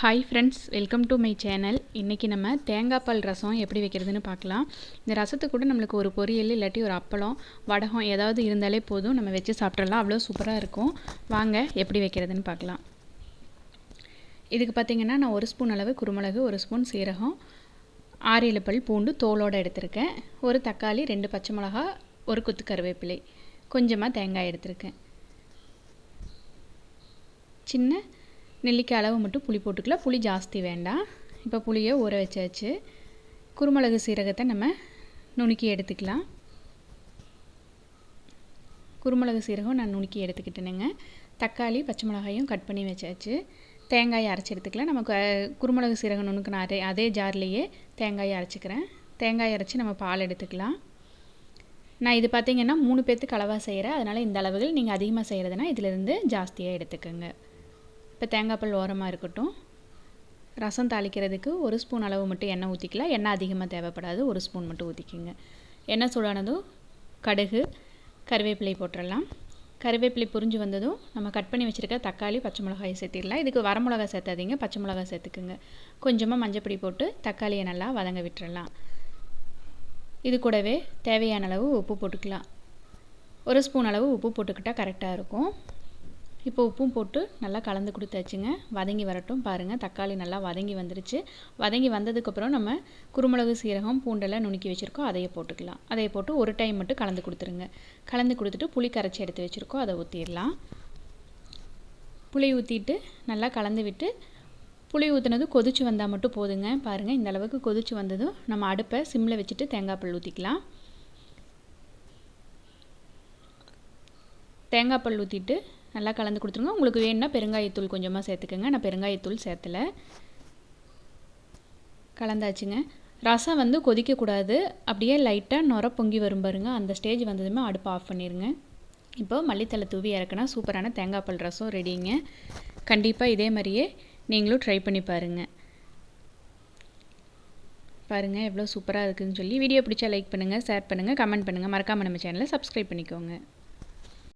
Hi friends welcome to my channel இன்றைக்கி நம்ம தேங்காய் பால் ரசம் எப்படி வைக்கிறதுன்னு பார்க்கலாம். இந்த ரசத்துக்கு கூட நம்மளுக்கு ஒரு பொரியல் இல்லாட்டி ஒரு அப்பளம் வடகம் ஏதாவது இருந்தாலே போதும். நம்ம வச்சு சாப்பிட்றலாம் அவ்வளோ சூப்பராக இருக்கும். வாங்க எப்படி வைக்கிறதுன்னு பார்க்கலாம். இதுக்கு பார்த்திங்கன்னா நான் ஒரு ஸ்பூன் அளவு குருமிளகு ஒரு ஸ்பூன் சீரகம் ஆறு பல் பூண்டு தோலோடு எடுத்திருக்கேன். ஒரு தக்காளி ரெண்டு பச்சை மிளகா ஒரு குத்து கருவேப்பிலை. கொஞ்சமாக தேங்காய் எடுத்திருக்கேன். சின்ன நெல்லிக்காய் அளவு மட்டும் புளி போட்டுக்கலாம் புளி ஜாஸ்தி வேண்டாம். இப்போ புளியை ஊற வச்சாச்சு. குருமிளகு சீரகத்தை நம்ம நுணுக்கி எடுத்துக்கலாம். குருமிளகு சீரகம் நான் நுணுக்கி எடுத்துக்கிட்டேனுங்க. தக்காளி பச்சை மிளகாயும் கட் பண்ணி வச்சாச்சு. தேங்காயை அரைச்சி எடுத்துக்கலாம். நமக்கு குருமிளகு சீரகம் நுணுக்கின அதே அதே ஜார்லேயே தேங்காயை அரைச்சிக்கிறேன். தேங்காய் அரைச்சி நம்ம பால் எடுத்துக்கலாம். நான் இது பார்த்திங்கன்னா மூணு பேர்த்துக்கு அளவாக செய்கிறேன் அதனால் இந்த அளவுகள் நீங்கள் அதிகமாக செய்கிறதுனா இதிலிருந்து ஜாஸ்தியாக எடுத்துக்கோங்க. இப்போ தேங்காய் பால் ஓரமாக இருக்கட்டும். ரசம் தாளிக்கிறதுக்கு ஒரு ஸ்பூன் அளவு மட்டும் எண்ணெய் ஊற்றிக்கலாம் எண்ணெய் அதிகமாக தேவைப்படாது. ஒரு ஸ்பூன் மட்டும் ஊற்றிக்கிங்க எண்ணெய் சூடானதும் கடுகு கருவேப்பிலை போட்டுடலாம் கருவேப்பிலை புரிஞ்சு வந்ததும் நம்ம கட் பண்ணி வச்சுருக்க தக்காளி பச்சை மிளகாய் சேர்த்திடலாம். இதுக்கு வரமிளகா சேர்த்தாதீங்க. பச்சை மிளகா சேர்த்துக்குங்க. கொஞ்சமாக மஞ்சப்பொடி போட்டு தக்காளியை நல்லா வதங்க விட்டுறலாம். இது கூடவே தேவையான அளவு உப்பு போட்டுக்கலாம். ஒரு ஸ்பூன் அளவு உப்பு போட்டுக்கிட்டால் கரெக்டாக இருக்கும். இப்போ உப்பும் போட்டு நல்லா கலந்து கொடுத்தாச்சுங்க. வதங்கி வரட்டும் பாருங்கள் தக்காளி நல்லா வதங்கி வந்துருச்சு. வதங்கி வந்ததுக்கப்புறம் நம்ம குருமிளகு சீரகம் பூண்டெல்லாம் நுணுக்கி வச்சுருக்கோம். அதையே போட்டுக்கலாம். அதையே போட்டு ஒரு டைம் மட்டும் கலந்து கொடுத்துருங்க. கலந்து கொடுத்துட்டு புளி கரைச்சி எடுத்து வச்சுருக்கோம். அதை ஊற்றிடலாம் புளி ஊற்றிட்டு நல்லா கலந்து விட்டு புளி ஊற்றுனது கொதிச்சு வந்தால் மட்டும் போதுங்க. பாருங்கள் இந்த அளவுக்கு கொதிச்சு வந்ததும் நம்ம அடுப்பை சிம்மில் வச்சுட்டு தேங்காய் பல் ஊற்றிக்கலாம் தேங்காய் பல் ஊற்றிட்டு நல்லா கலந்து கொடுத்துருங்க. உங்களுக்கு வேணும்னா பெருங்காயத்தூள் கொஞ்சமாக சேர்த்துக்கோங்க. நான் பெருங்காயத்தூள் சேர்த்தலை. கலந்தாச்சுங்க. ரசம் வந்து கொதிக்கக்கூடாது. அப்படியே லைட்டாக நுர பொங்கி வரும் பாருங்க. அந்த ஸ்டேஜ் வந்ததுமே அடுப்பை ஆஃப் பண்ணிடுங்க இப்போ மல்லித்தலை தூவி இறக்குனா சூப்பரான தேங்காய் பால் ரசம் ரெடிங்க கண்டிப்பாக இதே மாதிரியே நீங்களும் ட்ரை பண்ணி பாருங்கள் பாருங்கள் எவ்வளோ சூப்பராக இருக்குதுன்னு சொல்லி. வீடியோ பிடிச்சா லைக் பண்ணுங்கள் ஷேர் பண்ணுங்கள் கமெண்ட் பண்ணுங்கள் மறக்காமல் நம்ம சேனலை சப்ஸ்கிரைப் பண்ணிக்கோங்க.